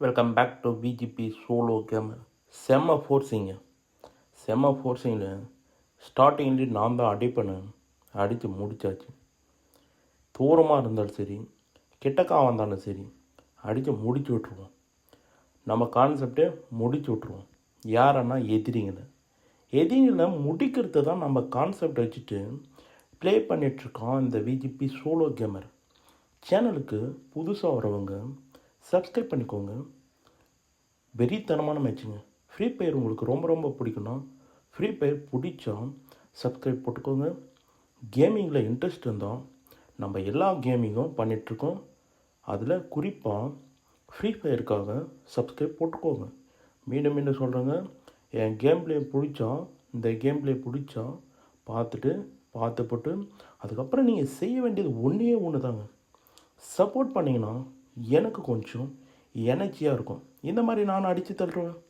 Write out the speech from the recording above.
Welcome back to PGB solo gamer செம்ம ஃபோர்ஸிங்க செம்ம ஃபோர்ஸிங்கில் ஸ்டார்டிங்லேயும் நான் தான் அடிப்பேன் அடித்து முடிச்சாச்சு. தூரமாக இருந்தாலும் சரி கிட்டக்கா வந்தாலும் சரி அடித்து முடிச்சு விட்ருவோம் நம்ம கான்செப்டே முடிச்சு விட்ருவோம் யாரன்னா எதிரிங்களை. எதிரிங்களை முடிக்கிறது தான் நம்ம கான்செப்ட் வச்சுட்டு ப்ளே பண்ணிகிட்ருக்கோம் இந்த விஜிபி சோலோ கேமர் சேனலுக்கு புதுசாக வரவங்க சப்ஸ்கிரைப் பண்ணிக்கோங்க. வெறித்தனமான மேட்சுங்க ஃப்ரீ ஃபயர் உங்களுக்கு ரொம்ப ரொம்ப பிடிக்கும்னா ஃப்ரீ ஃபயர் பிடிச்சா சப்ஸ்கிரைப் போட்டுக்கோங்க. கேமிங்கில் இன்ட்ரெஸ்ட் இருந்தால் நம்ம எல்லா கேமிங்கும் பண்ணிகிட்ருக்கோம் அதில் குறிப்பாக ஃப்ரீ ஃபயருக்காக சப்ஸ்கிரைப் போட்டுக்கோங்க. மீண்டும் மீண்டும் சொல்கிறேங்க என் கேம் பிளே பிடிச்சா இந்த கேம் பிளே பிடிச்சா பார்த்துட்டு பார்த்துப்பட்டு அதுக்கப்புறம் நீங்கள் செய்ய வேண்டியது ஒன்றே ஒன்று தாங்க சப்போர்ட் பண்ணிங்கன்னா எனக்கு கொஞ்சம் எனர்ஜியாக இருக்கும். இந்த மாதிரி நான் அடித்து தள்ளுறேன்.